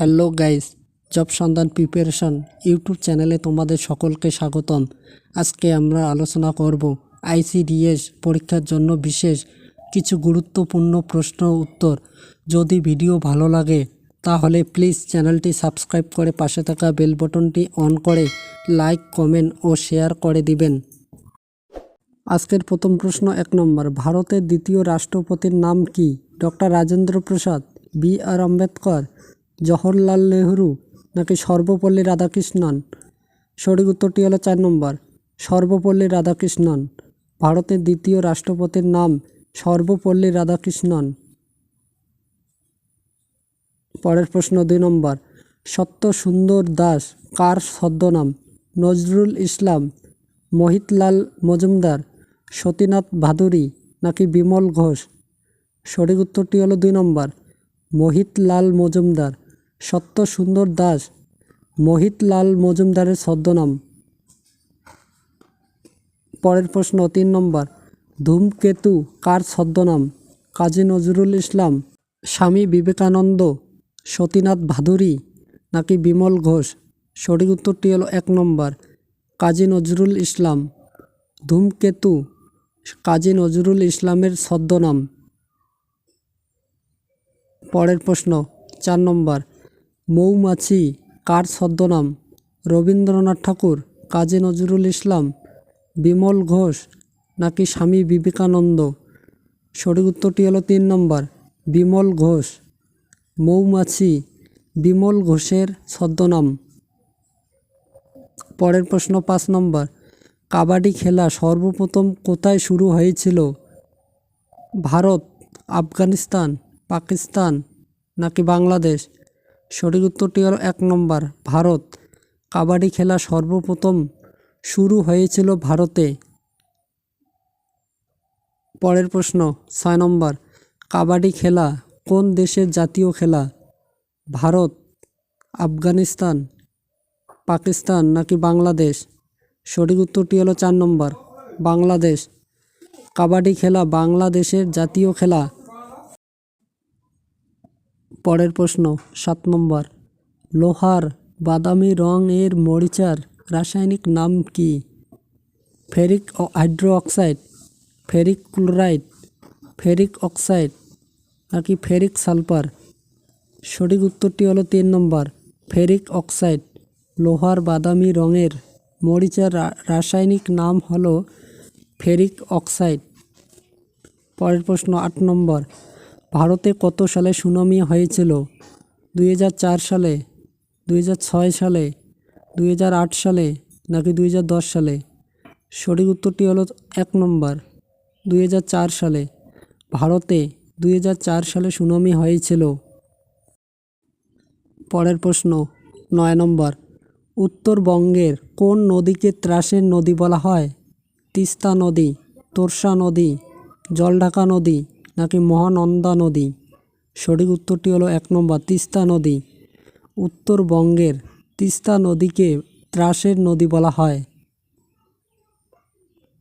Hello guys, job সন্ধান preparation YouTube চ্যানেলে তোমাদের সকলকে স্বাগতম। আজকে আমরা আলোচনা করব আইসিডিএস পরীক্ষার জন্য বিশেষ কিছু গুরুত্বপূর্ণ প্রশ্ন উত্তর। যদি ভিডিও ভালো লাগে, তাহলে প্লিজ চ্যানেলটি সাবস্ক্রাইব করে পাশে থাকা বেল বটনটি অন করে লাইক, কমেন্ট ও শেয়ার করে দিবেন। আজকের প্রথম প্রশ্ন এক নম্বর, ভারতের দ্বিতীয় রাষ্ট্রপতির নাম কি? Doctor Rajendra Prasad, B R Ambedkar Jawaharlal Nehru নাকি সর্বপল্লী রাধাকৃষ্ণন? সঠিক উত্তরটি হলো চার নম্বর। সর্বপল্লী রাধাকৃষ্ণন। ভারতের দ্বিতীয় রাষ্ট্রপতির নাম সর্বপল্লী রাধাকৃষ্ণন। পরের প্রশ্ন দুই নম্বর। সত্য সুন্দর দাস কার ছদ্মনাম? নজরুল ইসলাম, মহিতলাল মজুমদার, সতীনাথ ভাদুরী নাকি বিমল ঘোষ? সঠিক উত্তরটি হলো দুই নম্বর। মোহিতলাল মজুমদার। সত্য সুন্দর দাস, মোহিতলাল মজুমদারের ছদ্মনাম। পরের প্রশ্ন, তিন নম্বর, ধূমকেতু কার ছদ্মনাম? কাজী নজরুল ইসলাম, স্বামী বিবেকানন্দ, সতীনাথ ভাদুরী নাকি বিমল ঘোষ? সঠিক উত্তরটি হলো এক নম্বর, কাজী নজরুল ইসলাম। ধূমকেতু কাজী নজরুল ইসলামের ছদ্মনাম। পরের প্রশ্ন, চার নম্বর মৌমাছি, কার ছদ্মনাম? রবীন্দ্রনাথ ঠাকুর, কাজী নজরুল ইসলাম, বিমল ঘোষ, নাকি স্বামী বিবেকানন্দ? সঠিক উত্তরটি হলো তিন নম্বর, বিমল ঘোষ। মৌমাছি, বিমল ঘোষের ছদ্মনাম। পরের প্রশ্ন পাঁচ নম্বর, কাবাডি খেলা সর্বপ্রথম কোথায় শুরু হয়েছিল? ভারত, আফগানিস্তান, পাকিস্তান, নাকি বাংলাদেশ? সঠিক উত্তরটি হলো এক নম্বর, ভারত। কাবাডি খেলা সর্বপ্রথম শুরু হয়েছিল ভারতে। পরের প্রশ্ন, ছয় নম্বর, কাবাডি খেলা কোন দেশের জাতীয় খেলা? ভারত, আফগানিস্তান, পাকিস্তান নাকি বাংলাদেশ? সঠিক উত্তরটি হলো চার নম্বর, বাংলাদেশ। কাবাডি খেলা বাংলাদেশের জাতীয় খেলা। পরের প্রশ্ন, সাত নম্বর। লোহার বাদামি রং এর মরিচার রাসায়নিক নাম কি? Ferric hydroxide ferric chloride, ferric oxide নাকি ফেরিক সালফার? সঠিক উত্তরটি হলো তিন নম্বর, ফেরিক অক্সাইড। লোহার বাদামি রঙের মরিচার রাসায়নিক নাম হলো ফেরিক অক্সাইড। পরের প্রশ্ন, আট নম্বর ভারতে কত সালে সুনামি হয়েছিল? দুই হাজার চার সালে, দুই হাজার ছয় সালে, দুই হাজার আট সালে, নাকি দুই হাজার দশ সালে? সঠিক উত্তরটি হলো এক নম্বর, দুই হাজার চার সালে। ভারতে দুই হাজার চার সালে সুনামি হয়েছিল। পরের প্রশ্ন, নয় নম্বর, উত্তরবঙ্গের কোন নদীকে ত্রাসের নদী বলা হয়? তিস্তা নদী, তোরসা নদী, জলঢাকা নদী নাকি মহানন্দা নদী? সঠিক উত্তরটি হলো এক নম্বর তিস্তা নদী। উত্তরবঙ্গের তিস্তা নদীকে ত্রাসের নদী বলা হয়।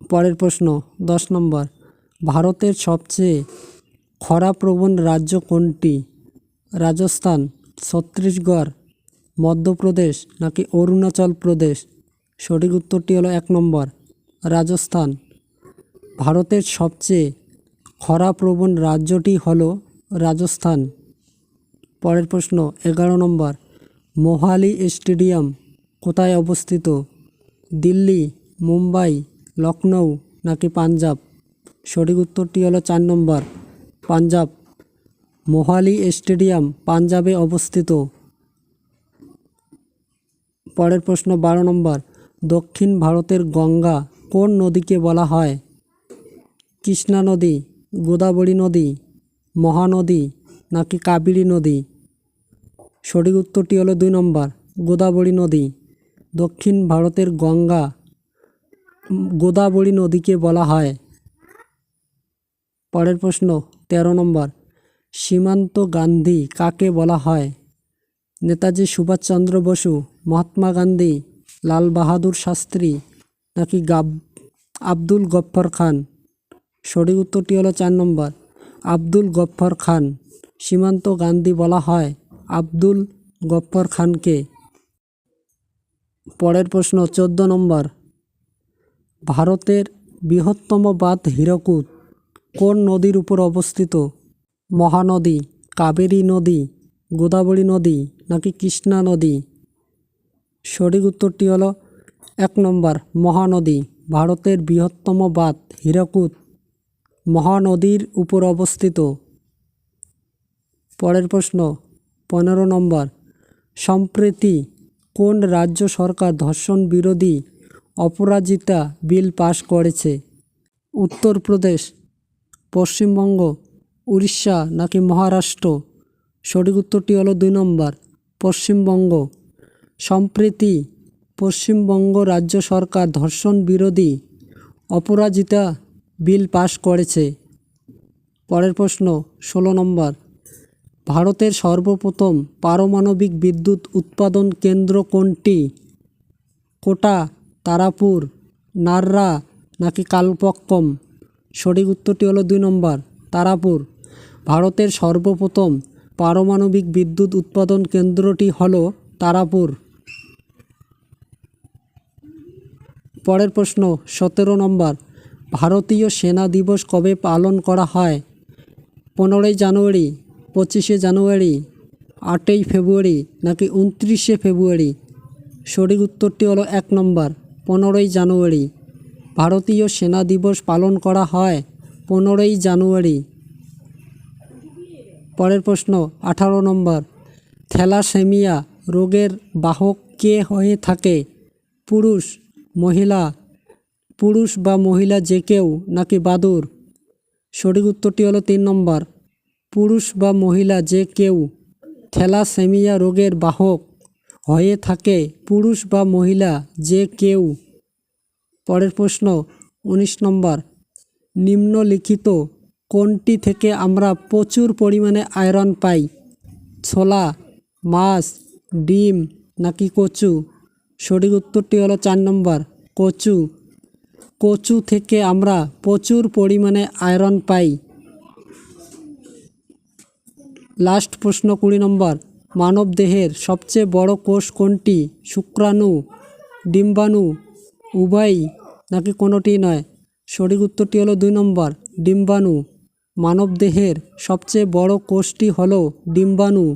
পরের প্রশ্ন, দশ নম্বর, ভারতের সবচেয়ে খরাপ্রবণ রাজ্য কোনটি? রাজস্থান, ছত্তিশগড়, মধ্যপ্রদেশ নাকি অরুণাচল প্রদেশ? সঠিক উত্তরটি হলো এক নম্বর, রাজস্থান। ভারতের সবচেয়ে খরাপ্রবণ রাজ্যটি হলো রাজস্থান। পরের প্রশ্ন, এগারো নম্বর, মোহালি স্টেডিয়াম কোথায় অবস্থিত? দিল্লি, মুম্বাই লখনৌ নাকি পাঞ্জাব? সঠিক উত্তরটি হলো চার নম্বর, পাঞ্জাব। মোহালি স্টেডিয়াম পাঞ্জাবে অবস্থিত। পরের প্রশ্ন, বারো নম্বর, দক্ষিণ ভারতের গঙ্গা কোন নদীকে বলা হয়? কৃষ্ণা নদী গোদাবরী নদী মহানদী নাকি কাবেরী নদী? সঠিক উত্তরটি হলো দুই নম্বর, গোদাবরী নদী। দক্ষিণ ভারতের গঙ্গা গোদাবরী নদীকে বলা হয়। পরের প্রশ্ন, তেরো নম্বর, সীমান্ত গান্ধী কাকে বলা হয়? নেতাজি সুভাষচন্দ্র বসু, মহাত্মা গান্ধী, লাল বাহাদুর শাস্ত্রী নাকি গাব আব্দুল গফ্ফর খান? সঠিক উত্তরটি হলো চার নম্বর। আব্দুল গফ্ফর খান। সীমান্ত গান্ধী বলা হয় আব্দুল গফ্ফর খানকে। পরের প্রশ্ন, চোদ্দ নম্বর। ভারতের বৃহত্তম বাঁধ হীরকুদ কোন নদীর উপর অবস্থিত? মহানদী, কাবেরী নদী, গোদাবরী নদী নাকি কৃষ্ণা নদী? সঠিক উত্তরটি হলো এক নম্বর, মহানদী। ভারতের বৃহত্তম বাঁধ হীরকুদ মহানদীর উপর অবস্থিত। পরের প্রশ্ন, পনেরো নম্বর, সম্প্রতি কোন রাজ্য সরকার ধর্ষণ বিরোধী অপরাজিতা বিল পাশ করেছে? উত্তরপ্রদেশ পশ্চিমবঙ্গ, উড়িষ্যা নাকি মহারাষ্ট্র? সঠিক উত্তরটি হলো দুই নম্বর, পশ্চিমবঙ্গ। সম্প্রতি পশ্চিমবঙ্গ রাজ্য সরকার ধর্ষণ বিরোধী অপরাজিতা বিল পাশ করেছে। পরের প্রশ্ন, ষোলো নম্বর। ভারতের সর্বপ্রথম পারমাণবিক বিদ্যুৎ উৎপাদন কেন্দ্র কোনটি? কোটা, তারাপুর, নাররা নাকি কালপক্কম? সঠিক উত্তরটি হলো দুই নম্বর, তারাপুর। ভারতের সর্বপ্রথম পারমাণবিক বিদ্যুৎ উৎপাদন কেন্দ্রটি হল তারাপুর। পরের প্রশ্ন, সতেরো নম্বর। ভারতীয় সেনা দিবস কবে পালন করা হয়? পনেরোই জানুয়ারি, পঁচিশে জানুয়ারি, আটই ফেব্রুয়ারি নাকি উনত্রিশে ফেব্রুয়ারি? সঠিক উত্তরটি হলো এক নম্বর, পনেরোই জানুয়ারি। ভারতীয় সেনা দিবস পালন করা হয় পনেরোই জানুয়ারি। পরের প্রশ্ন, আঠারো নম্বর, থ্যালাসেমিয়া রোগের বাহক কে হয়ে থাকে? পুরুষ, মহিলা পুরুষ বা মহিলা যে কেউ নাকি বাদুর? সঠিক উত্তরটি হলো তিন নম্বর। পুরুষ বা মহিলা যে কেউ থ্যালাসেমিয়া রোগের বাহক হয়ে থাকে, পুরুষ বা মহিলা যে কেউ। পরের প্রশ্ন, উনিশ নম্বর। নিম্নলিখিত কোনটি থেকে আমরা প্রচুর পরিমাণে আয়রন পাই? ছোলা, মাছ, ডিম নাকি কচু? সঠিক উত্তরটি হলো চার নম্বর, কচু। কচু থেকে আমরা প্রচুর পরিমাণে আয়রন পাই। লাস্ট প্রশ্ন কুড়ি নম্বর, মানব দেহের সবচেয়ে বড় কোষ কোনটি? শুক্রাণু, ডিম্বাণু, উভয়ই নাকি কোনোটি নয়? সঠিক উত্তরটি হলো দুই নম্বর, ডিম্বাণু। মানব দেহের সবচেয়ে বড় কোষটি হলো ডিম্বাণু।